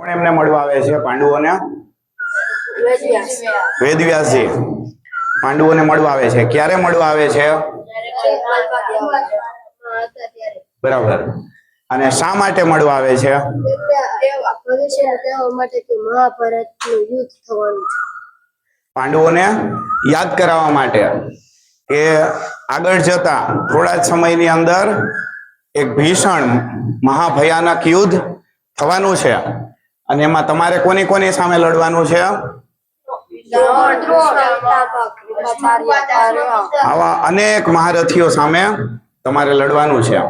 કોણ એમને મળવા આવે છે પાંડવોને. વેદવ્યાસજી. પાંડવોને મળવા આવે છે. ક્યારે મળવા આવે છે? બરાબર. અને શા માટે મળવા આવે છે? પાંડવોને યાદ કરાવવા માટે કે આગળ જતા થોડા જ સમયની અંદર એક ભીષણ મહાભયાનક યુદ્ધ થવાનું છે. અને એમાં તમારે કોની કોની સામે લડવાનું છે? આવા અનેક મહારથીઓ સામે તમારે લડવાનું છે.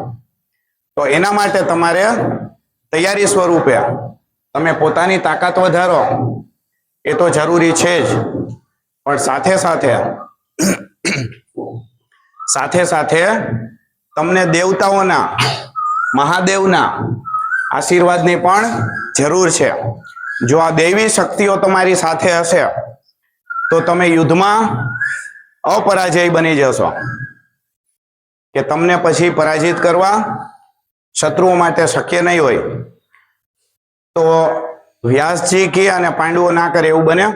તો એના માટે તમારે તૈયારી સ્વરૂપે તમે પોતાની તાકાત વધારો. એ તો જરૂરી છે જ. પણ સાથે સાથે સાથે સાથે તમને દેવતાઓના, મહાદેવના આશીર્વાદની પણ જરૂર છે. જો આ દૈવી શક્તિઓ તમારી સાથે હશે, તો તમે યુદ્ધમાં અપરાજય બની જશો. કે તમને પછી પરાજિત કરવા શત્રુઓ માટે શક્ય નહીં હોય. તો વ્યાસજી કે અને પાંડવો ના કરે એવું બને?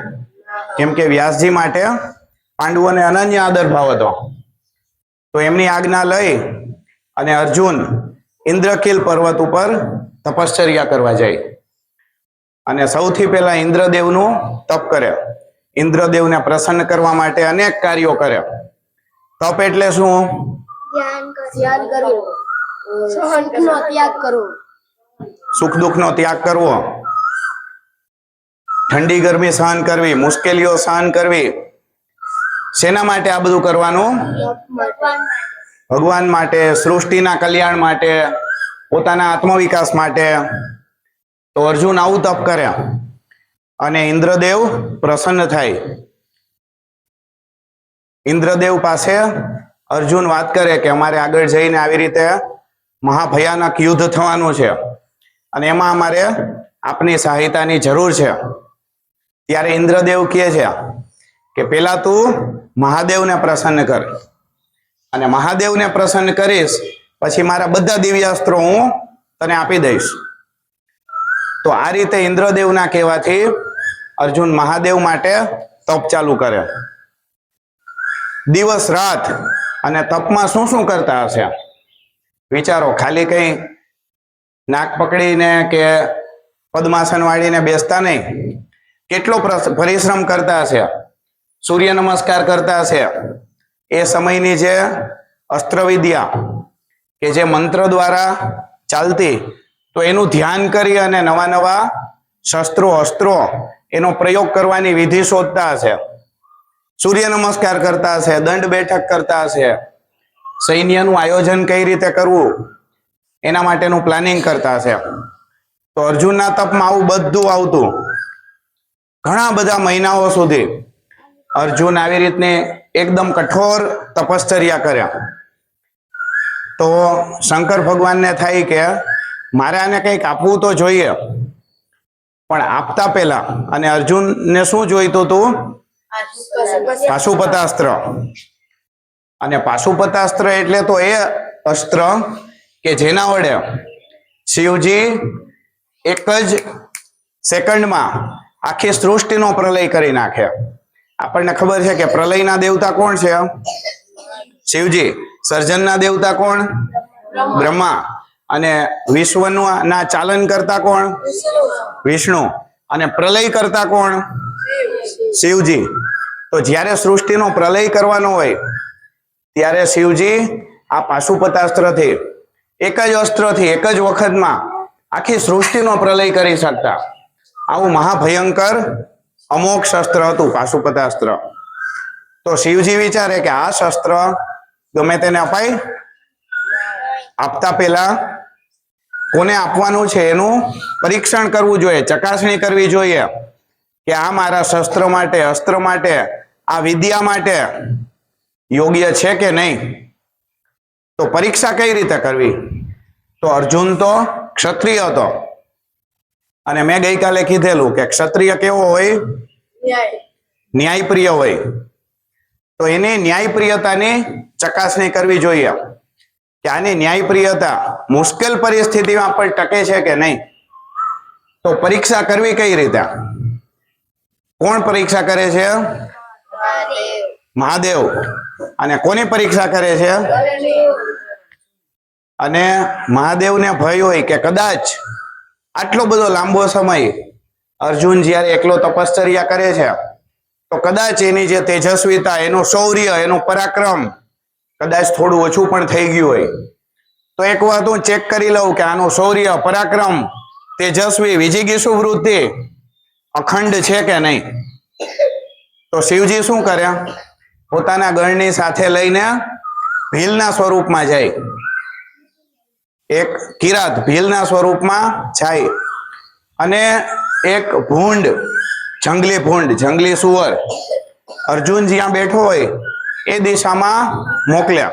કેમ કે વ્યાસજી માટે પાંડવોને અનન્ય આદર ભાવ હતો. તો એમની આજ્ઞા લઈ અને અર્જુન ઇન્દ્રકીલ પર્વત ઉપર તપશ્ચર્યા કરવા જાય. અને સૌથી પહેલા ઇન્દ્રદેવનું તપ કરે ઇન્દ્રદેવને પ્રસન્ન કરવા માટે અનેક કાર્યો કરે તપ એટલે શું? ધ્યાન ધ્યાન કરવું. ત્યાગ કરવો. સુખ દુઃખનો ત્યાગ કરવો. ઠંડી ગરમી સહન કરવી મુશ્કેલીઓ સહન કરવી. શેના માટે આ બધું કરવાનું? ભગવાન માટે સૃષ્ટિના કલ્યાણ માટે પોતાના આત્મવિકાસ માટે. તો અર્જુન આવું તપ કર્યા અને ઇન્દ્રદેવ પ્રસન્ન થાય. ઇન્દ્રદેવ પાસે અર્જુન વાત કરે કે અમારે આગળ જઈને આવી રીતે મહાભયાનક યુદ્ધ થવાનું છે. અને એમાં અમારે આપની સહાયતાની જરૂર છે. ત્યારે ઇન્દ્રદેવ કહે છે કે પેલા તું મહાદેવને પ્રસન્ન કર. અને મહાદેવને પ્રસન્ન કરીશ, પછી મારા બધા દિવ્યાસ્ત્રો હું તને આપી દઈશ. તો આ રીતે ઇન્દ્રદેવના કહેવાથી અર્જુન મહાદેવ માટે તપ ચાલુ કરે. દિવસ રાત અને તપમાં શું શું કરતા હશે? વિચારો, ખાલી કઈ નાક પકડીને કે પદ્માસન વાળીને બેસતા નહીં? કેટલો પરિશ્રમ કરતા હશે? સૂર્ય નમસ્કાર કરતા હશે? એ સમયની જે અસ્ત્રવિદ્યા કે જે મંત્ર દ્વારા ચાલતી તો એનું ધ્યાન કરી અને નવા નવા શસ્ત્રો, અસ્ત્રો એનો પ્રયોગ કરવાની વિધિ શોધતા હશે. સૂર્ય નમસ્કાર કરતા હશે, દંડ બેઠક કરતા હશે. સૈન્યનું આયોજન કઈ રીતે કરવું? એના માટેનું પ્લાનિંગ કરતા હશે. તો અર્જુનના તપમાં આવું બધું આવતું. ઘણા બધા મહિનાઓ સુધી અર્જુન આવી રીતની એકદમ કઠોર તપશ્ચર્યા કર્યા. તો શંકર ભગવાનને થાય કે મારે આને કંઈક આપવું તો જોઈએ. પણ આપતા પહેલા અને અર્જુનને શું જોઈતું હતું પાશુપતાસ્ત્ર. અને પાશુપતાસ્ત્ર એટલે તો એ અસ્ત્ર કે જેના વડે શિવજી એક જ સેકન્ડમાં આખી સૃષ્ટિનો પ્રલય કરી નાખે. આપણને ખબર છે કે પ્રલયના દેવતા કોણ છે? શિવજી. સર્જનના દેવતા કોણ? બ્રહ્મા. અને વિશ્વનું ના ચાલન કરતા કોણ? વિષ્ણુ. અને પ્રલય કરતા કોણ? શિવજી. તો જ્યારે સૃષ્ટિનો પ્રલય કરવાનો હોય, ત્યારે શિવજી આ પાશુપતાસ્ત્રથી એક જ અસ્ત્રથી એક જ વખતમાં આખી સૃષ્ટિનો પ્રલય કરી શકતા. આવું મહાભયંકર અમોક શસ્ત્ર હતું પાશુપતાસ્ત્ર. તો શિવજી વિચારે કે આ શસ્ત્ર ગમે તેને અપાય? આપતા પહેલા કોને આપવાનું છે એનું પરીક્ષણ કરવું જોઈએ ચકાસણી કરવી જોઈએ કે આ મારા શસ્ત્ર માટે અસ્ત્ર માટે આ વિદ્યા માટે યોગ્ય છે કે નહીં? તો પરીક્ષા કઈ રીતે કરવી? તો અર્જુન તો ક્ષત્રિય હતો. અને મેં ગઈકાલે કીધેલું કે ક્ષત્રિય કેવો હોય? ન્યાયપ્રિય હોય. તો એની ન્યાયપ્રિયતાની ચકાસણી કરવી જોઈએ. આની ન્યાયપ્રિયતા મુશ્કેલ પરિસ્થિતિમાં પણ ટકે છે કે નહીં? તો પરીક્ષા કરવી કઈ રીતે? કોણ પરીક્ષા કરે છે? મહાદેવ. અને કોની પરીક્ષા કરે છે? અને મહાદેવને ભય હોય કે કદાચ આટલો બધો લાંબો સમય અર્જુન જ્યારે એકલો તપશ્ચર્યા કરે છે, તો કદાચ એની જે તેજસ્વીતા, એનું શૌર્ય, એનું પરાક્રમ કદાચ થોડું ઓછું પણ થઈ ગયું હોય. તો એક વાત હું ચેક કરી લઉં કે આનું શૌર્ય, પરાક્રમ, તેજસ્વી વિજિગીસુ વૃત્તિ અખંડ છે કે નહીં? તો શિવજી શું કર્યા? પોતાના ગણની સાથે લઈને ભીલના સ્વરૂપમાં જાય. એક કિરાત ભીલના સ્વરૂપમાં જાય. અને એક ભૂંડ, જંગલી ભૂંડ, જંગલી સુવર. અર્જુન જ્યાં બેઠો હોય. એ દિશામાં મોકલ્યા.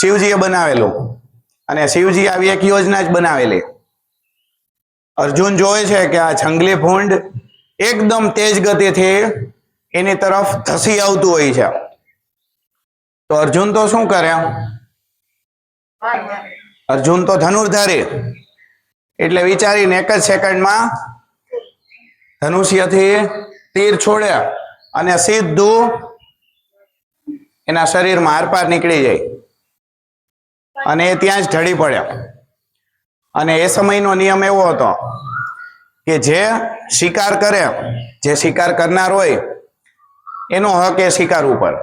શિવજીએ બનાવેલું. અને શિવજી આવી એક યોજના જ બનાવેલી. અર્જુન જોવે છે કે આ જંગલી ભૂંડ એકદમ તેજ ગતિથી એની તરફ ધસી આવતું હોય છે. તો અર્જુન તો શું કરે? અર્જુન તો ધનુર્ધારી. એટલે વિચારીને એક જ સેકન્ડમાં ધનુષ્યથી તીર છોડ્યા અને સીધું એના શરીરમાં આરપાર નીકળી જાય. અને એ ત્યાં જ ઢળી પડ્યા. અને એ સમયનો નિયમ એવો હતો કે જે શિકાર કરે, જે શિકાર કરનાર હોય, એનો હક એ શિકાર ઉપર.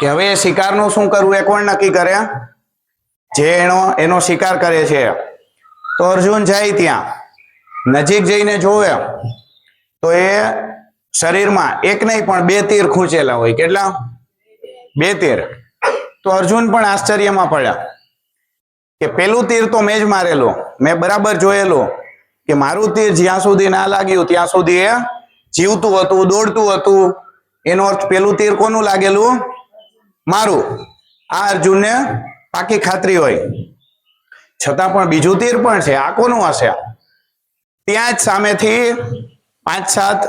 કે હવે એ શિકારનું શું કરવું એ કોણ નક્કી કરે? જે એનો એનો શિકાર કરે છે. તો અર્જુન જાય ત્યાં. નજીક જઈને જોવે, તો એ શરીરમાં એક નહીં પણ બે તીર ખૂંચેલા હોય. કેટલા? બે તીર. તો અર્જુન પણ આશ્ચર્યમાં પડ્યા કે પેલું તીર તો મેં જ મારેલો, મેં બરાબર જોયેલું કે મારું તીર જ્યાં સુધી ના લાગ્યું ત્યાં સુધી એ જીવતું હતું, દોડતું હતું. એનો અર્થ પેલું તીર કોનું લાગેલું? મારું. આ અર્જુનને પાકી ખાતરી હોય. છતાં પણ બીજું તીર પણ છે, આ કોનું હશે? ત્યાં જ સામેથી પાંચ સાત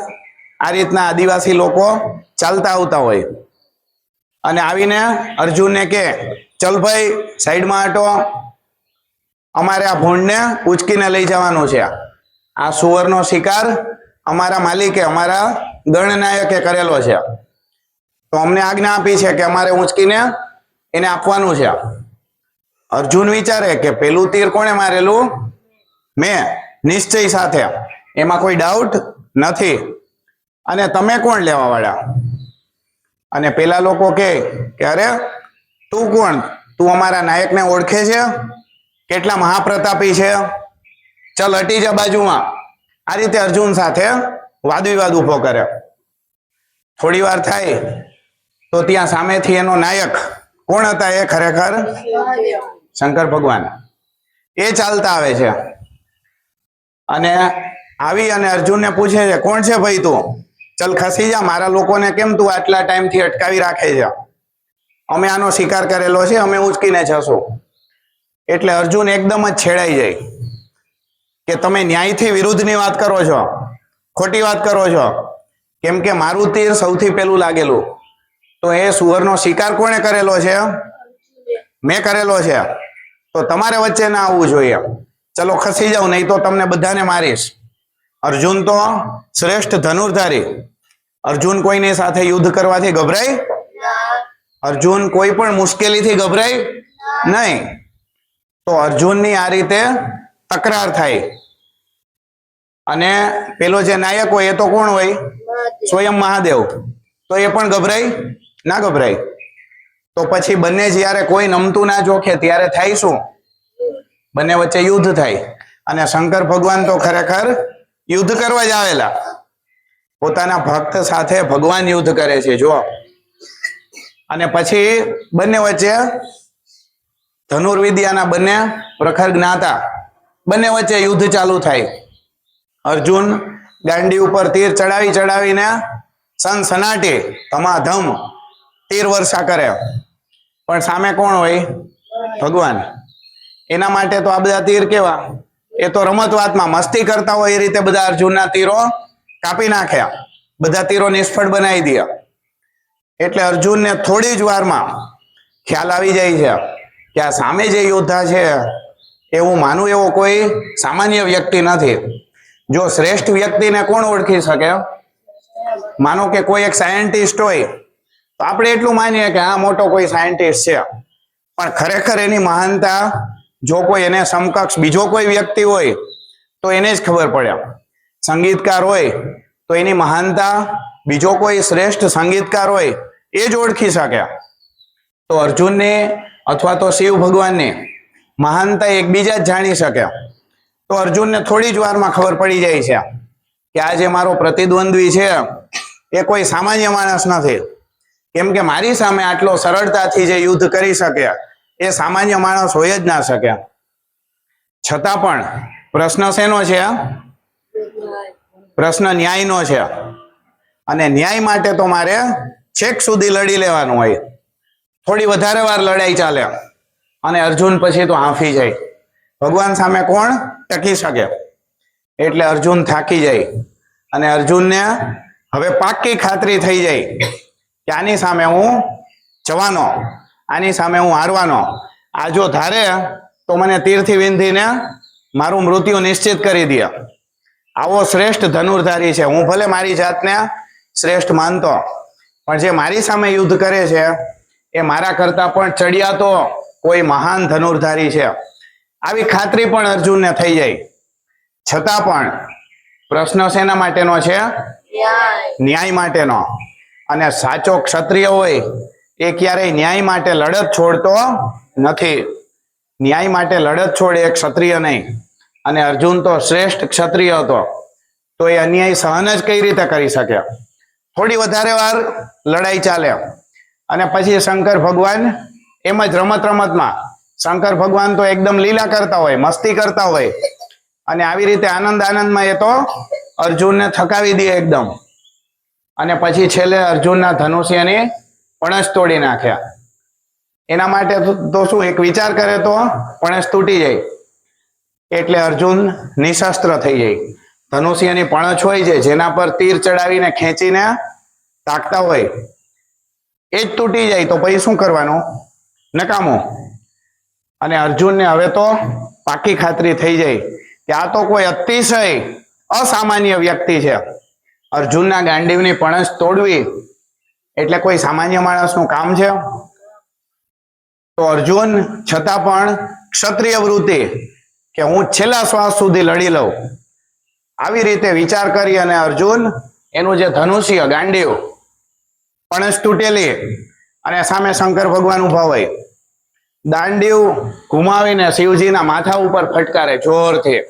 આ રીતના આદિવાસી લોકો ચાલતા આવતા હોય. અને આવીને અર્જુનને કે, ચલ ભાઈ, સાઈડમાં હટો અમારે આ ભૂંડને ઉચકીને લઈ જવાનું છે. આ સુવરનો શિકાર અમારા માલિકે, અમારા ગણનાયકે કરેલો છે. તો અમને આજ્ઞા આપી છે કે અમારે ઉંચકીને એને આપવાનું છે. અર્જુન વિચારે કે, પેલું તીર કોણે મારેલું? મેં નિશ્ચય સાથે. એમાં કોઈ ડાઉટ નથી. અને તમે કોણ લેવા વાળા અને પેલા લોકો કે અરે, તું કોણ? તું અમારા નાયકને ઓળખે છે? કેટલા મહાપ્રતાપી છે? ચલ હટી જા બાજુમાં. આ રીતે અર્જુન સાથે વાદ વિવાદ ઊભો કરે થોડી વાર થાય તો ત્યાં સામેથી એનો નાયક કોણ હતા એ ખરેખર? શંકર ભગવાન. એ ચાલતા આવે છે. અને આવી અને અર્જુનને પૂછે છે, કોણ છે ભાઈ તું? ચલ ખસી જા, મારા લોકોને કેમ તું આટલા ટાઈમથી અટકાવી રાખે છે? અમે આનો શિકાર કરેલો છે, અમે ઉચકીને જશું. એટલે અર્જુન એકદમ જ છેડાઈ જાય. કે તમે ન્યાયથી વિરુદ્ધની વાત કરો છો, ખોટી વાત કરો છો. કેમ કે મારું તીર સૌથી પહેલું લાગેલું. તો એ સુવરનો શિકાર કોણે કરેલો છે? મેં કરેલો છે. તો તમારે વચ્ચે ના આવવું જોઈએ. ચલો ખસી જાવ નહીં તો તમને બધાને મારીશ. અર્જુન તો શ્રેષ્ઠ ધનુર્ધારી. અર્જુન કોઈને સાથે યુદ્ધ કરવાથી ગભરાય? અર્જુન કોઈ પણ મુશ્કેલીથી ગભરાય? નહીં. તો અર્જુનની આ રીતે તકરાર થાય. અને પેલો જે નાયક હોય એ તો કોણ હોય? સ્વયં મહાદેવ. તો એ પણ ગભરાય? ના ગભરાય? તો પછી બંને જ્યારે કોઈ નમતું ના જોખે ત્યારે થાય શું? બંને વચ્ચે યુદ્ધ થાય. અને શંકર ભગવાન તો ખરેખર યુદ્ધ કરવા જ આવેલા. પોતાના ભક્ત સાથે ભગવાન યુદ્ધ કરે છે જો અને પછી બંને વચ્ચે ધનુર્વિદ્યાના બંને પ્રખર જ્ઞાતા. બંને વચ્ચે યુદ્ધ ચાલુ થાય. અર્જુન ગાંડી ઉપર તીર ચડાવી ચડાવીને સનસનાટી ધમાધમ તીર વર્ષા કરે. પણ સામે કોણ હોય? ભગવાન. એના માટે તો આ બધા તીર કેવા? એ તો રમત વાતમાં મસ્તી કરતા હોય એ રીતે બધા અર્જુનના તીરો કાપી નાખ્યા. બધા તીરો નિષ્ફળ બનાવી દે એટલે અર્જુનને થોડી જ વારમાં ખ્યાલ આવી જાય છે કે આ સામે જે યોદ્ધા છે એ હું માનું એવો કોઈ સામાન્ય વ્યક્તિ નથી. જો શ્રેષ્ઠ વ્યક્તિને કોણ ઓળખી શકે? માનો કે કોઈ એક સાયન્ટિસ્ટ હોય, તો આપણે એટલું માનીએ કે આ મોટો કોઈ સાયન્ટિસ્ટ છે. પણ ખરેખર એની મહાનતા જો કોઈ એને સમકક્ષ બીજો કોઈ વ્યક્તિ હોય, તો એને જ ખબર પડ્યા સંગીતકાર હોય, તો એની મહાનતા બીજો કોઈ શ્રેષ્ઠ સંગીતકાર હોય, એ જ ઓળખી શકે. તો અર્જુનને અથવા તો શિવ ભગવાનને મહાનતા એકબીજા જ જાણી શકે. તો અર્જુનને થોડી જ વારમાં ખબર પડી જાય છે કે આ જે મારો પ્રતિદ્વંદ્વી છે, એ કોઈ સામાન્ય માણસ નથી. કેમ કે મારી સામે આટલો સરળતાથી જે યુદ્ધ કરી શકે એ સામાન્ય માણસ હોય જ ના શકે. છતાં પણ પ્રશ્ન શેનો છે? પ્રશ્ન ન્યાયનો છે. અને ન્યાય માટે તો મારે છેક સુધી લડી લેવાનું હોય. થોડી વધારે વાર લડાઈ ચાલે. અને અર્જુન પછી તો હાંફી જાય. ભગવાન સામે કોણ? ટકી શકે. એટલે અર્જુન થાકી જાય. અને અર્જુનને હવે પાક્કી ખાતરી થઈ જાય કે આની સામે હું જવાનો. આની સામે હું હારવાનો. આ જો ધારે તો મને તીરથી વિંધીને મારું મૃત્યુ નિશ્ચિત કરી દે. આવો શ્રેષ્ઠ ધનુર્ધારી છે. હું ભલે મારી જાતને શ્રેષ્ઠ માનતો પણ જે મારી સામે યુદ્ધ કરે છે એ મારા કરતા પણ ચડિયાતો કોઈ મહાન ધનુર્ધારી છે. આવી ખાતરી પણ અર્જુનને થઈ જાય. છતાં પણ પ્રશ્ન શેના માટેનો છે? ન્યાય. માટેનો. અને સાચો ક્ષત્રિય હોય એ ક્યારેય ન્યાય માટે લડત છોડતો નથી. ન્યાય માટે લડત છોડે એ ક્ષત્રિય નહીં. અને અર્જુન તો શ્રેષ્ઠ ક્ષત્રિય હતો. તો એ અન્યાય સહન જ કઈ રીતે કરી શકે? થોડી વધારે વાર લડાઈ ચાલે. અને પછી શંકર ભગવાન એમ જ રમત રમતમાં. શંકર ભગવાન તો એકદમ લીલા કરતા હોય, મસ્તી કરતા હોય. અને આવી રીતે આનંદ આનંદમાં એ તો અર્જુનને થકાવી દે એકદમ. અને પછી છેલ્લે અર્જુનના ધનુષ્યની પણસ તોડી નાખ્યા. એના માટે તો- શું, એક વિચાર કરે તો, પણસ તૂટી જાય. એટલે અર્જુન નિશસ્ત્ર થઈ જાય. ધનુષ્યની પણછ હોય છે, જેના પર તીર ચડાવીને ખેંચીને તાકતા હોય. એ જ તૂટી જાય, તો પછી શું કરવાનું? નકામું. અને અર્જુનને હવે તો પાકી ખાતરી થઈ જાય કે આ તો કોઈ અતિશય અસામાન્ય વ્યક્તિ છે. અર્જુનના ગાંડીવની પણસ તોડવી એટલે કોઈ સામાન્ય માણસનું કામ છે? તો અર્જુન, છતાં પણ ક્ષત્રિય વૃત્તિ કે હું છેલ્લા શ્વાસ સુધી લડી લઉં. આવી રીતે વિચાર કરી અને અર્જુન, એનું જે ધનુષ્ય ગાંડીવ પણસ તૂટેલી અને સામે શંકર ભગવાન ઊભા હોય. દાંડીવ ઘુમાવીને શિવજીના માથા ઉપર ફટકારે જોરથી.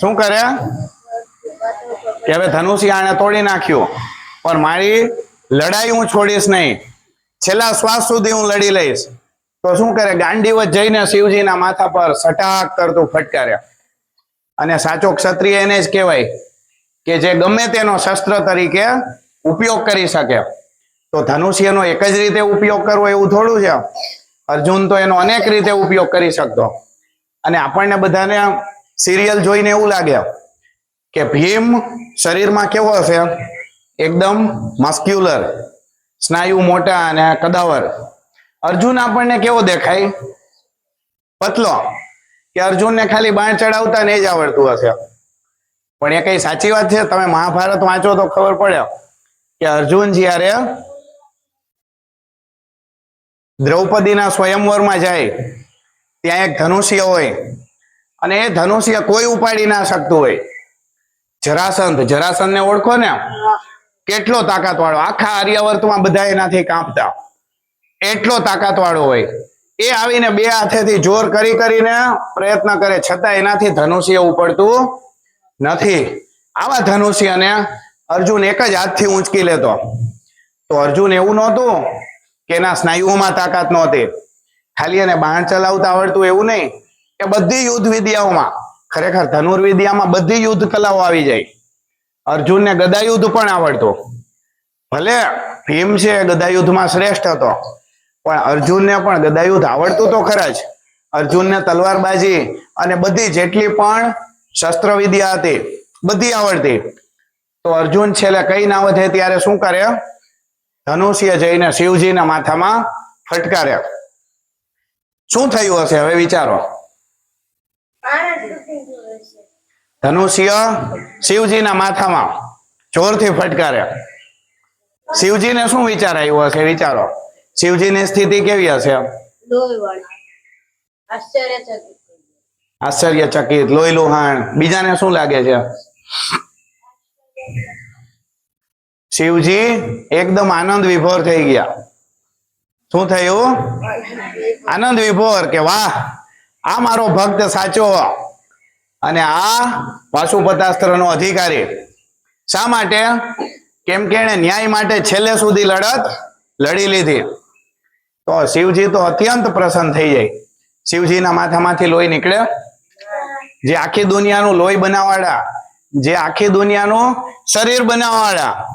શું કરે? કે હવે ધનુષ્ય આણે તોડી નાખ્યું. પણ મારી લડાઈ હું છોડીશ નહીં. છેલ્લા શ્વાસ સુધી હું લડી લઈશ. તો શું કરે? ગાંડીવત જઈને શિવજીના માથા પર સટાક કરતું ફટકારે અને સાચો ક્ષત્રિય એને જ કહેવાય કે જે ગમે તેનો શસ્ત્ર તરીકે ઉપયોગ કરી શકે. તો ધનુષ્યનો એક જ રીતે ઉપયોગ કરવો એવું થોડું છે. અર્જુન તો એનો અનેક રીતે ઉપયોગ કરી શકતો. અને આપણને બધાને સિરિયલ જોઈને એવું લાગે કે ભીમ શરીરમાં કેવો હશે? એકદમ મસ્ક્યુલર સ્નાયુ મોટા અને કદાવર. અર્જુન આપણને કેવો દેખાય? પતલો. કે અર્જુનને ખાલી બાણ ચડાવતા ને જ આવડતું હશે. પણ એ કઈ સાચી વાત છે? તમે મહાભારત વાંચો તો ખબર પડે કે અર્જુન જ્યારે દ્રૌપદીના સ્વયંવરમાં જાય, ત્યાં એક ધનુષ્ય હોય અને એ ધનુષ્ય કોઈ ઉપાડી ના શકતું હોય. જરાસંધ. જરાસંધને ઓળખો ને? કેટલો તાકાત વાળો આખા આર્યવર્તમાં બધા એનાથી કાંપતા. એટલો તાકાત વાળો હોય. એ આવીને બે હાથેથી જોર કરી કરીને પ્રયત્ન કરે છતાં એનાથી ધનુષ્ય ઉપડતું નથી. આવા ધનુષ્યને અર્જુન એક જ હાથથી ઊંચકી લેતો. તો અર્જુન એવું નહોતું કે એના સ્નાયુઓમાં તાકાત નહોતી. ખાલી એને બાણ ચલાવતા આવડતું એવું નહીં કે બધી યુદ્ધ વિદ્યાઓમાં ખરેખર ધનુર્વિદ્યામાં બધી યુદ્ધ કલાઓ આવી જાય. અર્જુનને ગદાયુદ્ધ પણ આવડતું. ભલે ભીમ છે ગદાયુદ્ધમાં શ્રેષ્ઠ હતો, પણ અર્જુનને પણ ગદાયુદ્ધ આવડતું તો ખરા જ. અર્જુનને તલવારબાજી અને બધી જેટલી પણ શસ્ત્રવિદ્યા હતી, બધી આવડતી. તો અર્જુન છેલ્લે કઈ ના વધે ત્યારે શું કરે? ધનુષ્ય જઈને શિવજીના માથામાં ફટકારે. શું થયું હશે? હવે વિચારો. ધનુષ્ય શિવજીના માથામાં જોરથી ફટકાર્યા શિવજીને શું વિચાર આવ્યો હશે? વિચારો. શિવજીની સ્થિતિ કેવી હશે? આશ્ચર્યચકિત. લોહી લુહાણ. બીજાને શું લાગે છે? શિવજી એકદમ આનંદ વિભોર થઈ ગયા. શું થયું? આનંદ વિભોર કે વાહ! આ મારો ભક્ત સાચો. અને આ પાશુપતાસ્ત્રનો અધિકારી. શા માટે? કેમ કે એને ન્યાય માટે છેલ્લે સુધી લડત લડી લીધી. તો શિવજી તો અત્યંત પ્રસન્ન થઈ જાય. શિવજીના માથામાંથી લોહી નીકળે. જે આખી દુનિયાનું લોહી બનાવવાળા જે આખી દુનિયાનું શરીર બનાવવાળા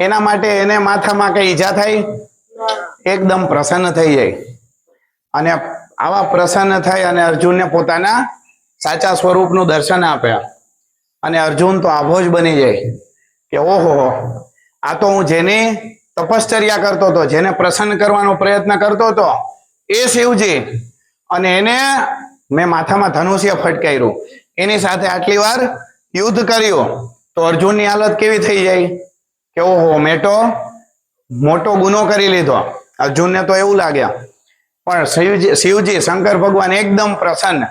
એના માટે એને માથામાં કઈ ઈજા થાય? એકદમ પ્રસન્ન થઈ જાય. અને આવા પ્રસન્ન થાય અને અર્જુનને પોતાના સાચા સ્વરૂપનું દર્શન આપ્યા. અને અર્જુન તો આભો જ બની જાય. કે ઓહો, આ તો હું જેની તપશ્ચર્યા કરતો હતો, જેને પ્રસન્ન કરવાનો પ્રયત્ન કરતો હતો, એ શિવજી. અને એને મેં માથામાં ધનુષ્ય ફટકાર્યું. એની સાથે આટલી વાર યુદ્ધ કર્યું. તો અર્જુનની હાલત કેવી થઈ જાય? કે ઓહો, મેં તો મોટો ગુનો કરી લીધો. અર્જુનને તો એવું લાગ્યા. પણ શિવજી શિવજી, શંકર ભગવાન એકદમ પ્રસન્ન.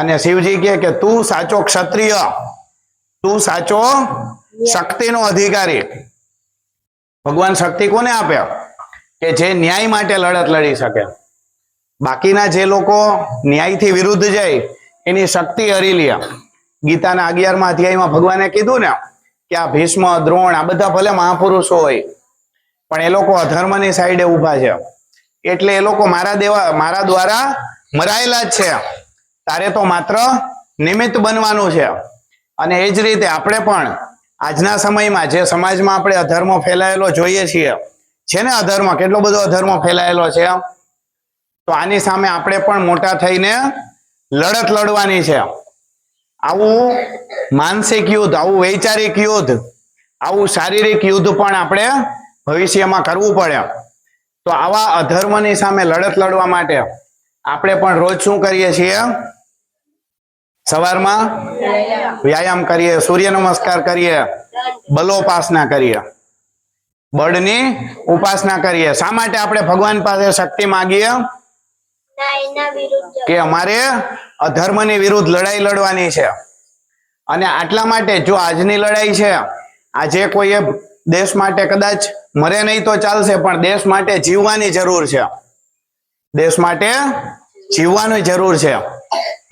અને શિવજી કહે કે તું સાચો ક્ષત્રિય. તું સાચો શક્તિનો અધિકારી. ભગવાન શક્તિ કોને આપે? કે જે ન્યાય માટે લડત લડી શકે. બાકીના જે લોકો ન્યાયથી વિરુદ્ધ જાય એની શક્તિ હરી લે. ગીતાના અગિયારમાં અધ્યાયમાં ભગવાને કીધું ને કે આ ભીષ્મ દ્રોણ આ બધા ભલે મહાપુરુષો હોય પણ એ લોકો અધર્મની સાઈડે ઊભા છે. એટલે એ લોકો મારા દેવા મારા દ્વારા મરાયેલા જ છે. તારે તો માત્ર નિમિત્ત બનવાનું છે. અને એ જ રીતે આપણે પણ આજના સમયમાં જે સમાજમાં આપણે અધર્મ ફેલાયેલો જોઈએ છીએ છે ને અધર્મ? કેટલો બધો અધર્મ ફેલાયેલો છે? તો આની સામે આપણે પણ મોટા થઈને લડત લડવાની છે. આવું માનસિક યુદ્ધ, આવું વૈચારિક યુદ્ધ, આવું શારીરિક યુદ્ધ પણ આપણે ભવિષ્યમાં કરવું પડે. તો આવા અધર્મની સામે લડત લડવા માટે આપણે પણ રોજ શું કરીએ છીએ? સવારમાં વ્યાયામ કરીએ, સૂર્ય નમસ્કાર કરીએ બલોપાસના કરીએ, બળની ઉપાસના કરીએ. શા માટે આપણે ભગવાન પાસે શક્તિ માગીએ? કે અમારે અધર્મની વિરુદ્ધ લડાઈ લડવાની છે. અને આટલા માટે જો આજની લડાઈ છે, આજે કોઈએ દેશ માટે કદાચ મરે નહીં તો ચાલશે, પણ દેશ માટે જીવવાની જરૂર છે. દેશ માટે જીવવાની જરૂર છે.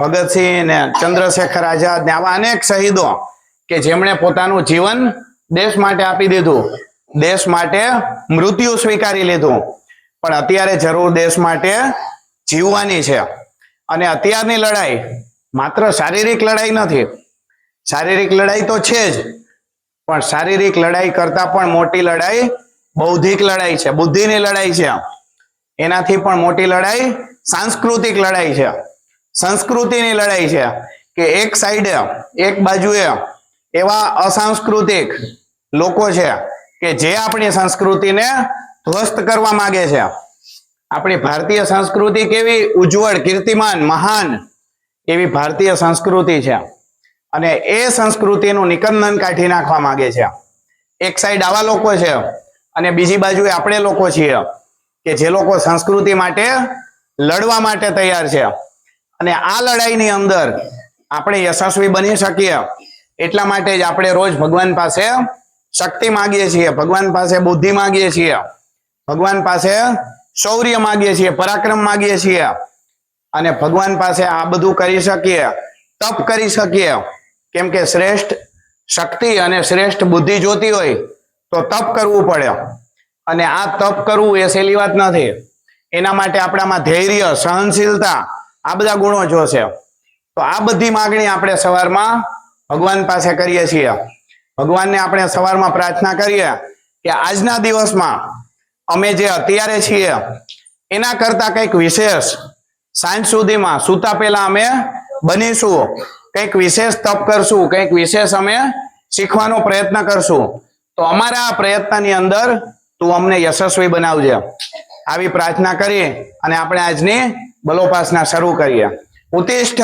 ભગતસિંહ ને ચંદ્રશેખર આઝાદ ને આવા અનેક શહીદો કે જેમણે પોતાનું જીવન દેશ માટે આપી દીધું. દેશ માટે મૃત્યુ સ્વીકારી લીધું. પણ અત્યારે જરૂર દેશ માટે જીવવાની છે. અને અત્યારની લડાઈ માત્ર શારીરિક લડાઈ નથી. શારીરિક લડાઈ તો છે જ. પણ શારીરિક લડાઈ કરતા પણ મોટી લડાઈ બૌદ્ધિક લડાઈ છે. બુદ્ધિની લડાઈ છે. એનાથી પણ મોટી લડાઈ સાંસ્કૃતિક લડાઈ છે. સંસ્કૃતિની લડાઈ છે. કે એક સાઈડે એક બાજુએ એવા અસાંસ્કૃતિક લોકો છે કે જે આપણી સંસ્કૃતિને ધ્વસ્ત કરવા માંગે છે. આપણી ભારતીય સંસ્કૃતિ કેવી ઉજ્જવળ, કીર્તિમાન, મહાન એવી ભારતીય સંસ્કૃતિ છે. અને એ સંસ્કૃતિનું નિકંદન કાઢી નાખવા માંગે છે. એક સાઈડ આવા લોકો છે અને બીજી બાજુએ આપણે લોકો છીએ કે જે લોકો સંસ્કૃતિ માટે લડવા માટે તૈયાર છે. અને આ લડાઈની અંદર આપણે યશસ્વી બની શકીએ. એટલા માટે જ આપણે રોજ ભગવાન પાસે શક્તિ માગીએ છીએ. ભગવાન પાસે બુદ્ધિ માગીએ છીએ. ભગવાન પાસે શૌર્ય માગીએ છીએ, પરાક્રમ માગીએ છીએ. અને ભગવાન પાસે આ બધું કરી શકીએ, તપ કરી શકીએ. કેમ કે શ્રેષ્ઠ શક્તિ અને શ્રેષ્ઠ બુદ્ધિ જોતી હોય તો તપ કરવું પડે. અને આ તપ કરવું એ સહેલી વાત નથી. એના માટે આપણામાં ધૈર્ય, સહનશીલતા આ બધા ગુણો જોશે તો આ બધી માગણી આપણે સવારમાં ભગવાન પાસે કરીએ છીએ. ભગવાનને આપણે સવારમાં પ્રાર્થના કરીએ કે આજના દિવસમાં અમે જે અત્યારે છીએ, એના કરતા કંઈક વિશેષ સાંજ સુધીમાં સૂતા પહેલા અમે બનીશું, કંઈક વિશેષ તપ કરશું, કંઈક વિશેષ અમે શીખવાનો પ્રયત્ન કરશું. તો અમારા આ પ્રયત્નની અંદર તું અમને યશસ્વી બનાવજે. આવી પ્રાર્થના કરી અને આપણે આજની બલોપાસના શરૂ કરીએ. ઉત્તિષ્ઠ